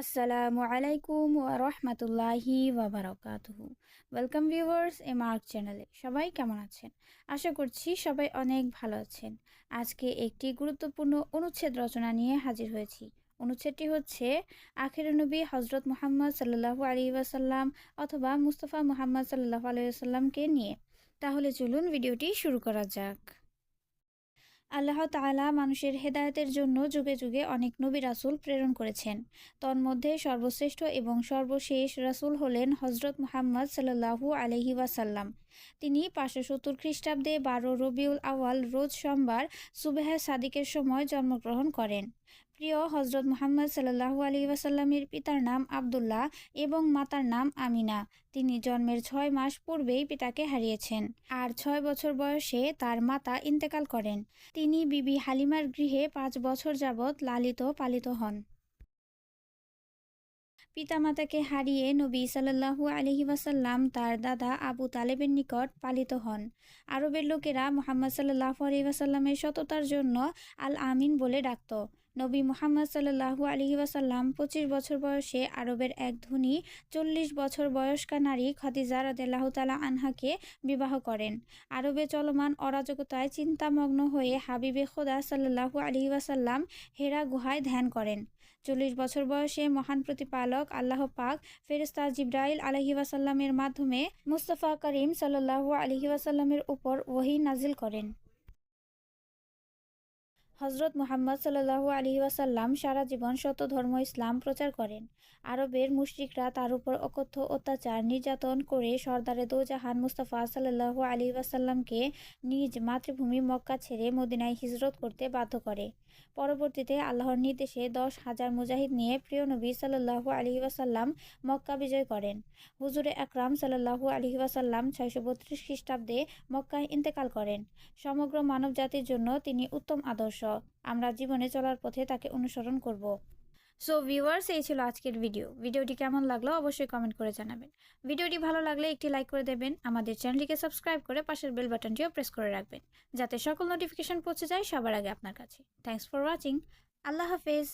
আসসালামু আলাইকুম ওয়া রাহমাতুল্লাহি ওয়া বারাকাতুহু। ওয়েলকাম ভিউয়ার্স এ মার্ক চ্যানেলে সবাই কেমন আছেন? আশা করছি সবাই অনেক ভালো আছেন। আজকে একটি গুরুত্বপূর্ণ অনুচ্ছেদ রচনা নিয়ে হাজির হয়েছি। অনুচ্ছেদটি হচ্ছে, আখির নবী হজরত মুহাম্মদ সাল্লাল্লাহু আলাইহি ওয়াসাল্লাম অথবা মুস্তফা মুহাম্মদ সাল্লাল্লাহু আলাইহি ওয়াসাল্লামকে নিয়ে। তাহলে চলুন ভিডিওটি শুরু করা যাক। আল্লাহ তালা মানুষের হেদায়তের জন্য যুগে যুগে অনেক নবী রাসুল প্রেরণ করেছেন। তন্মধ্যে সর্বশ্রেষ্ঠ এবং সর্বশেষ রাসুল হলেন হজরত মোহাম্মদ সাল্লাল্লাহু আলহি ওয়াসাল্লাম। তিনি পাঁচশো সত্তর খ্রিস্টাব্দে বারো রবিউল আওয়াল রোজ সোমবার সুবেহ সাদিকের সময় জন্মগ্রহণ করেন। প্রিয় হজরত মোহাম্মদ সাল্লাল্লাহু আলাইহি ওয়াসাল্লামের পিতার নাম আবদুল্লাহ এবং মাতার নাম আমিনা। তিনি জন্মের ছয় মাস পূর্বেই পিতাকে হারিয়েছেন আর ছয় বছর বয়সে তার মাতা ইন্তেকাল করেন। তিনি বিবি হালিমার গৃহে পাঁচ বছর যাবৎ লালিত পালিত হন। পিতামাতাকে হারিয়ে নবী সাল্লাল্লাহু আলহি ওয়াসাল্লাম তার দাদা আবু তালেবের নিকট পালিত হন। আরবের লোকেরা মোহাম্মদ সাল্লাহু আলহি ওয়াসাল্লামের সততার জন্য আল আমিন বলে ডাকত। নবী মোহাম্মদ সাল্লাহু আলহি ওয়াসাল্লাম পঁচিশ বছর বয়সে আরবের এক ধনী, চল্লিশ বছর বয়স্কা নারী খদিজা রদেলাহ তালা আনহাকে বিবাহ করেন। আরবে চলমান অরাজকতায় চিন্তামগ্ন হয়ে হাবিবে খোদা সাল্লাহু আলহি ওয়াসাল্লাম হেরা গুহায় ধ্যান করেন। চল্লিশ বছর বয়সে মহান প্রতিপালক আল্লাহ পাক ফেরেস্তা জিব্রাইল আলহি ওয়াসাল্লামের মাধ্যমে মুস্তফা করিম সাল্লাহু আলহি ওয়াসাল্লামের উপর ওহি নাজিল করেন। হজরত মোহাম্মদ সাল আলী ওয়াসাল্লাম সারা জীবন শত ধর্ম ইসলাম প্রচার করেন। আরবের মুশরিকরা তার উপর অকথ্য অত্যাচার, নির্যাতন করে সর্দারে দোজাহান মুস্তাফা সাল্লু আলী ওয়াসাল্লামকে নিজ মাতৃভূমি মক্কা ছেড়ে মদিনায় হিজরত করতে বাধ্য করে। পরবর্তীতে আল্লাহর নির্দেশে দশ হাজার মুজাহিদ নিয়ে প্রিয় নবী সাল্লাহু আলহি ওয়াসাল্লাম মক্কা বিজয় করেন। হুজুরে আকরাম সাল্লাহু আলহি ওয়াসাল্লাম ছয়শো বত্রিশ খ্রিস্টাব্দে মক্কায় ইন্তেকাল করেন। সমগ্র মানব জাতির জন্য তিনি উত্তম আদর্শ। আমরা জীবনে চলার পথে তাকে অনুসরণ করব। সো ভিউয়ার্স এই ছিল আজকের ভিডিও ভিডিওটি কেমন লাগল অবশ্যই কমেন্ট করে জানাবেন। ভিডিওটি ভালো লাগলে একটি লাইক করে দেবেন। আমাদের চ্যানেলটিকে সাবস্ক্রাইব করে পাশের বেল বাটনটিও প্রেস করে রাখবেন। যাতে সকল নোটিফিকেশন পৌঁছে যায় সবার আগে আপনার কাছে। থ্যাংকস ফর ওয়াচিং আল্লাহ হাফেজ।